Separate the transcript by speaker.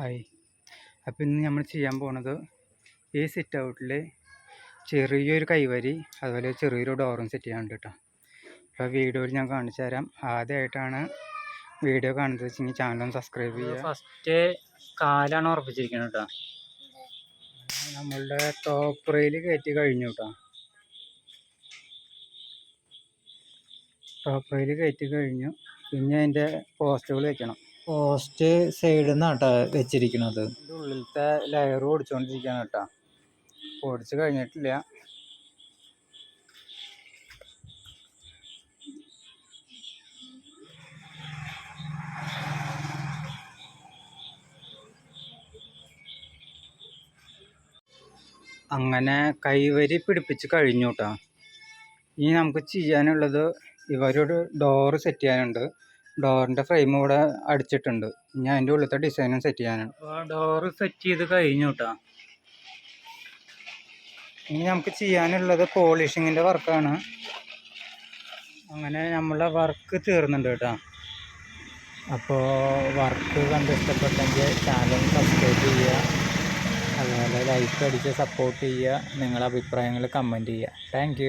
Speaker 1: Hi. അപ്പോൾ ഇന്ന് നമ്മൾ ചെയ്യാൻ പോണത് ഈ സിറ്റ് ഔട്ടിൽ ചെറിയൊരു കൈവരി അതുപോലെ ചെറിയൊരു ഡോറും സെറ്റ് ചെയ്യാനുണ്ട് കേട്ടോ അപ്പോൾ വീഡിയോയിൽ ഞാൻ കാണിച്ചു തരാം. ആദ്യമായിട്ടാണ് വീഡിയോ കാണുന്നത്. വെച്ചെങ്കിൽ ചാനൽ ഒന്ന് സബ്സ്ക്രൈബ് ചെയ്യുക.
Speaker 2: ഫസ്റ്റ് കാലാണ് ഉറപ്പിച്ചിരിക്കുന്നത് കേട്ടോ
Speaker 1: നമ്മളുടെ ടോപ്പ് റെയിൽ കയറ്റി കഴിഞ്ഞു കേട്ടോ ടോപ്പ് റെയിൽ കയറ്റി കഴിഞ്ഞു. പിന്നെ അതിന്റെ പോസ്റ്റുകൾ വെക്കണം.
Speaker 2: പോസ്റ്റ് സൈഡിൽ നിന്നാണ് കേട്ടോ വെച്ചിരിക്കുന്നത്
Speaker 1: ഇതിന്റെ ഉള്ളിലത്തെ ലെയർ ഓടിച്ചുകൊണ്ടിരിക്കുകയാണ് കേട്ടോ ഓടിച്ച് കഴിഞ്ഞിട്ടില്ല. അങ്ങനെ കൈവരി പിടിപ്പിച്ച് കഴിഞ്ഞു കേട്ടോ ഇനി നമുക്ക് ചെയ്യാനുള്ളത് ഇവരൊരു ഡോറ് സെറ്റ് ചെയ്യാനുണ്ട്. ഡോറിന്റെ ഫ്രെയിം ഇവിടെ അടിച്ചിട്ടുണ്ട്. ഞാൻ അതിന്റെ ഉള്ളിലത്തെ ഡിസൈനും സെറ്റ് ചെയ്യാനാണ്.
Speaker 2: ഡോർ സെറ്റ് ചെയ്ത് കഴിഞ്ഞു കേട്ടോ
Speaker 1: ഇനി നമുക്ക് ചെയ്യാനുള്ളത് പോളിഷിങ്ങിന്റെ വർക്കാണ് അങ്ങനെ നമ്മളെ വർക്ക് തീർന്നുണ്ട് കേട്ടോ
Speaker 2: അപ്പോൾ വർക്ക് കണ്ട് ഇഷ്ടപ്പെട്ടെങ്കിൽ ചാനൽ സബ്സ്ക്രൈബ് ചെയ്യുക. അതുപോലെ ലൈക്ക് അടിച്ച് സപ്പോർട്ട് ചെയ്യുക. നിങ്ങളുടെ അഭിപ്രായങ്ങൾ കമന്റ് ചെയ്യുക. താങ്ക്